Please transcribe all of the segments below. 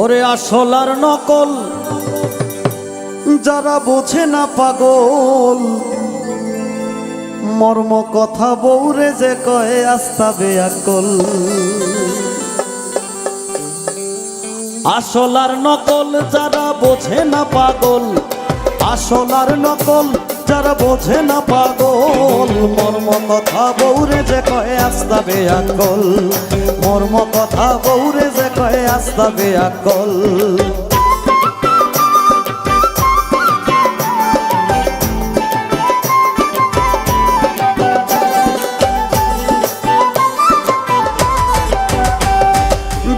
ওরে আসল আর নকল, যারা বোঝে না পাগল। মর্ম কথা বৌরে যে কয়ে, আস্তাবে আকল। আসল আর নকল, যারা বোঝে না পাগল, আসল আর নকল যারা বোঝে না পাগল, মর্ম কথা বৌরে যে কয়ে আস্তাবে আকল মর্ম কথা বৌরে যে কয়ে আস্তাবে আকল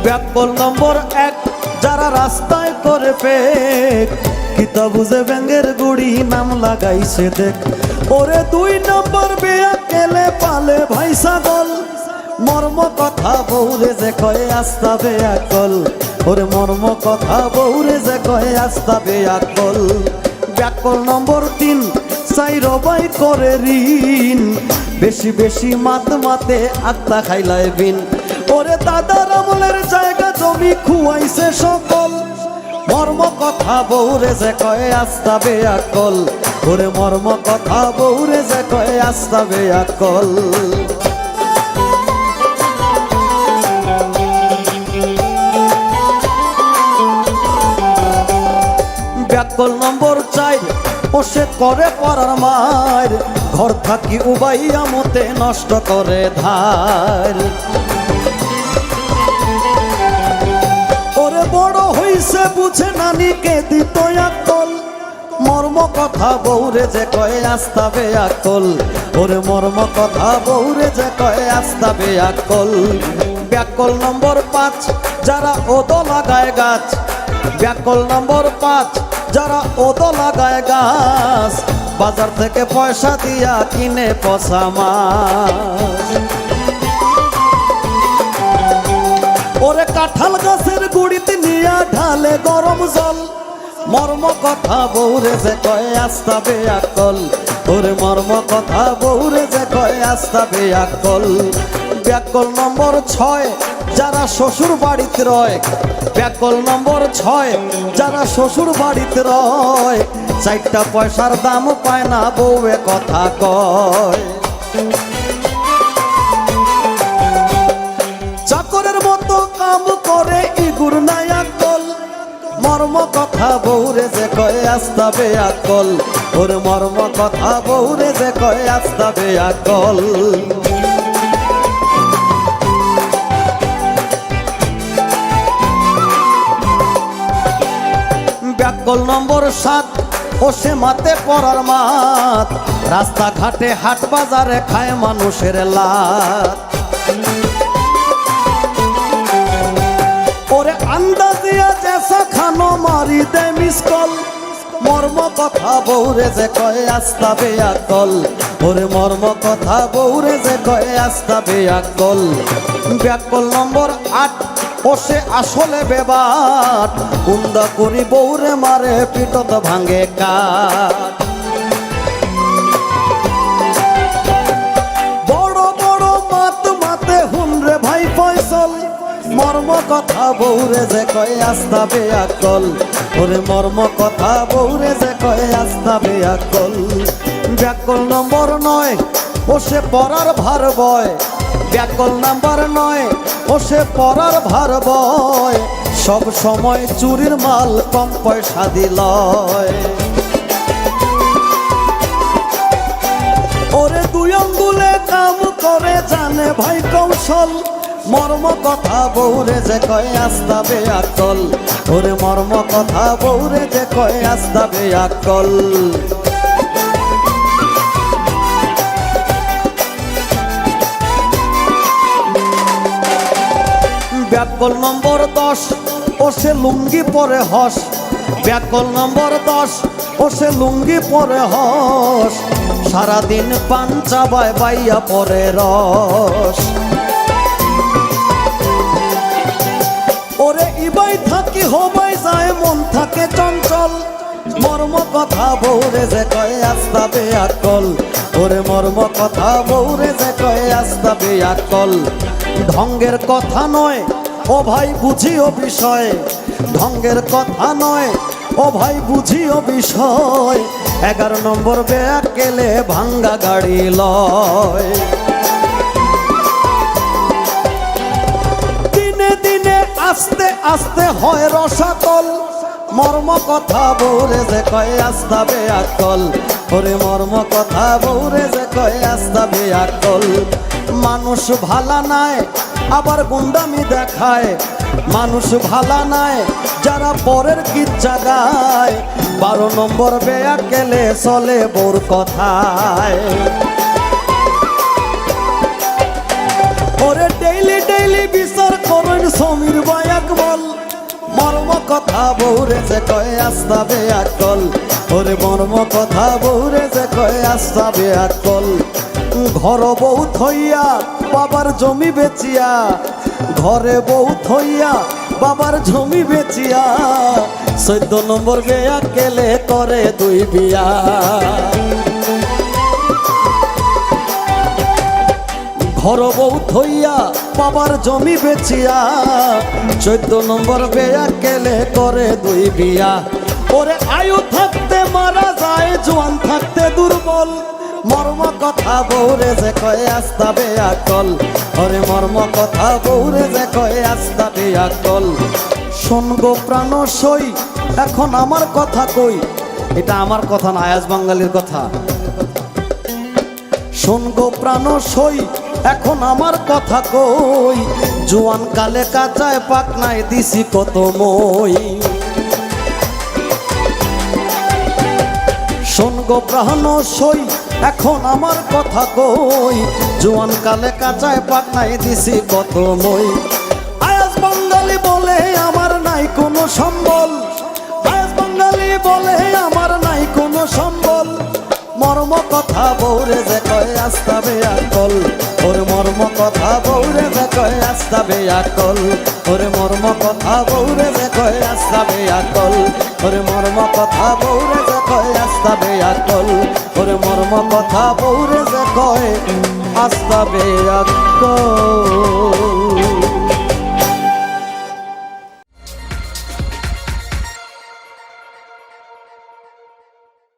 ব্যাকল নম্বর এক, যারা রাস্তায় করে পেক কিতা বুঝে ব্যাঙ্গের গুড়ি নাম লাগাইছে দেখ। ওরে দুই নম্বর বেয়া কেলে পালে ভাই ছাগল? মর্ম কথা বৌরে যে কয়ে আস্তা বেয়াকল ওরে মর্ম কথা বৌরে যে কয়ে আস্তা বেয়াকল ব্যাকল নম্বর তিন, চাই রবাই করে ঋণ। বেশি বেশি মাত মাতে আত্মা খাইলায় বিন। ওরে দাদার আমলের জায়গা জমি খুয়াইছে সকল। মর্ম কথা বৌরে যে কয়ে আস্তাবে আকল ওরে মর্ম কথা বৌরে যে কয়ে আস্তাবে আকল ব্যাকল নম্বর চাই ও সে করে পড়ার মার। ঘর থাকি উবাইয়া মতে নষ্ট করে ধার। হইছে বুঝে নানিকে দিত আকল মর্ম কথা বৌরে যে কয়ে আস্তাবে আকল। ওরে মর্ম কথা বৌরে যে কয়ে আস্তাবে আকল। ব্যাকল নম্বর পাঁচ, যারা ওদ লাগায় গাছ। ব্যাকল নম্বর পাঁচ, যারা ওদ লাগায় গাছ। বাজার থেকে পয়সা দিয়া কিনে পচা মাছ। ওরে কাঁঠাল গাছের গুড়িতে নিয়া ঢালে গরম জল। মর্ম কথা বৌরে যে কয়ে আস্তাবে আকল ওরে মর্ম কথা বৌরে যে কয়ে আস্তাবে আকল ব্যাকল নম্বর ছয়, যারা শ্বশুর বাড়িতে রয়। ব্যাকল নম্বর ছয়, যারা শ্বশুর বাড়িতে রয়। চারটা পয়সার দাম পায় না বউয়ে কথা কয়। চাকরের মতো কাম করে ইগুর আকল মর্ম কথা বৌরে যে কয়ে আস্তাবে আকল ওর মর্ম কথা বৌরে যে কয়ে আস্তাবে আকল ব্যাকল নম্বর সাত, ও সে মাতে পড়ার মাত। রাস্তাঘাটে হাট বাজারে খায় মানুষের লাত। মারি দে মিসকল মর্ম কথা বৌরে যে কয়ে বেয়া তল ওরে মর্ম কথা বৌরে যে কয়ে আস্তা বেয়া কল। ব্যাকল নম্বর আট ও সে আসলে বেবাট। কুন্দা করি বৌরে মারে, পিটত ভাঙে কাঠ। কথা বৌরে যে কয়ে আস্তাবে আকল ওরে মর্ম কথা বৌরে যে কয়ে আস্তাবে আকল ব্যাকল নম্বর নয়, ও সে পড়ার ভার বয়। ব্যাকল নাম্বার নয়, ও সে পড়ার ভার বয়। সব সময় চুরির মাল কম পয়সা দিলয়। ওরে দুই আঙ্গুলে কাম করে জানে ভাই কৌশল। মর্ম কথা বৌরে যে কয়ে আস্তাবে আকল। ওরে মর্ম কথা বৌরে যে কয়ে আস্তাবে আকল। ব্যাকল নম্বর দশ, ও সে লুঙ্গি পরে হস। ব্যাকল নম্বর দশ, ও সে লুঙ্গি পরে হস। সারাদিন পাঞ্চা বাই বাইয়া পরে রস। ইবাই থাকি হবাই যায়, মন থাকে চঞ্চল। মর্ম কথা বৌরে যে কয়ে আস্তাবে আকল ওরে মর্ম কথা বৌরে যে কয়ে আস্তাবে আকল ঢঙ্গের কথা নয়, ও ভাই বুঝিও বিষয়। ঢঙ্গের কথা নয়, ও ভাই বুঝিও বিষয়। এগারো নম্বর ব্যাগ গেলে ভাঙ্গা গাড়ি লয়। আস্তে আস্তে হয় রসাতল। মর্ম কথা বৌরে যে কয় আস্তাবে আকল ওরে মর্ম কথা বৌরে যে কয় আস্তাবে আকল মানুষ ভালা নাই, আবার গুন্ডামি দেখায়। মানুষ ভালা নাই, যারা পরের কিচ্ছা গায়। বারো নম্বর বেয়া গেলে চলে বোর কথায়। ওরে সমীর বয়াক বল মর্ম কথা বৌরে যে কয়ে আস্তাবে আকল ওরে মর্ম কথা বৌরে যে কয়ে আস্তাবে আকল ঘর বউ থইয়া বাবার জমি বেচিয়া, ঘরে বউ থইয়া বাবার জমি বেচিয়া। চোদ্দ নম্বর বেয়া গেলে করে দুই বিয়া। ঘর বউ থইয়া বাবার জমি বেচিয়া, চোদ্দ নম্বর বেয়া কেলে করে দুই বিয়া। ওরে আয়ু থাকতে মারা যায়, জোয়ান থাকতে দুর্বল। মর্ম কথা বৌরে যে কয়ে আস্তাবে আকল ওরে মর্ম কথা বৌরে যে কয়ে আস্তাবে আকল শোনগো প্রাণ সই, এখন আমার কথা কই। এটা আমার কথা না, আয়াজ বাঙালির কথা। শোন প্রাণ সই, এখন আমার কথা কই। জোয়ান কালে কাঁচায় পাকনায় দিছি কত মই। শোন প্রাণ সই, এখন আমার কথা কই। জোয়ান কালে কাঁচায় পাকনায় দিছি কত মই। আয়াজ বাঙালি বলে আমার নাই কোনো সম্বল। আয়াজ বাঙালি বলে আমার নাই কোনো সম্বল। মর্ম কথা বৌরে যে কয় আস্তাবে আকল। ওরে মর্ম কথা বৌরে যে কয় আস্তাবে আকল। ওরে মর্ম কথা বৌরে যে কয় আস্তাবে আকল। ওরে মর্ম কথা বৌরে যে কয় আস্তাবে আকল। ওরে মর্ম কথা বৌরে যে কয় আস্তাবে আকল।